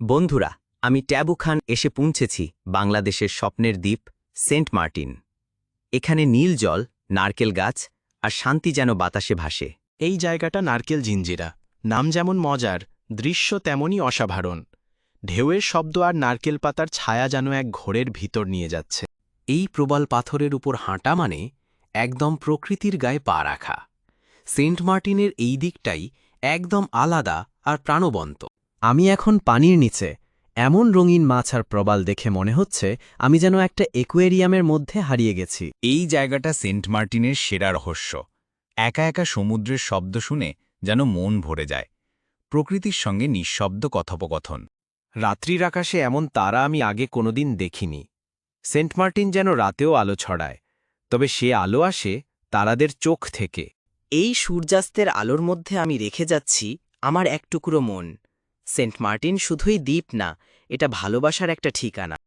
বন্ধুরা, আমি ট্যাবু খান এসে পৌঁছেছি বাংলাদেশের স্বপ্নের দ্বীপ সেন্ট মার্টিন। এখানে নীল জল, নারকেল গাছ আর শান্তি যেন বাতাসে ভাসে। এই জায়গাটা নারকেল জিঞ্জিরা। নাম যেমন মজার, দৃশ্য তেমনই অসাধারণ। ঢেউয়ের শব্দ আর নারকেল পাতার ছায়া যেন এক ঘোরের ভিতর নিয়ে যাচ্ছে। এই প্রবাল পাথরের উপর হাঁটা মানে একদম প্রকৃতির গায়ে পা রাখা। সেন্ট মার্টিনের এই দিকটাই একদম আলাদা আর প্রাণবন্ত। আমি এখন পানির নিচে এমন রঙিন মাছ আর প্রবাল দেখে মনে হচ্ছে আমি যেন একটা একুয়েরিয়ামের মধ্যে হারিয়ে গেছি। এই জায়গাটা সেন্ট মার্টিনের সেরা রহস্য। একা একা সমুদ্রের শব্দ শুনে যেন মন ভরে যায়। প্রকৃতির সঙ্গে নিঃশব্দ কথোপকথন। রাত্রির আকাশে এমন তারা আমি আগে কোনোদিন দেখিনি। সেন্ট মার্টিন যেন রাতেও আলো ছড়ায় তবে সে আলো আসে তারাদের চোখ থেকে। এই সূর্যাস্তের আলোর মধ্যে আমি রেখে যাচ্ছি আমার এক টুকরো মন। সেন্ট মার্টিন শুধুই দ্বীপ না এটা ভালোবাসার একটা ঠিকানা।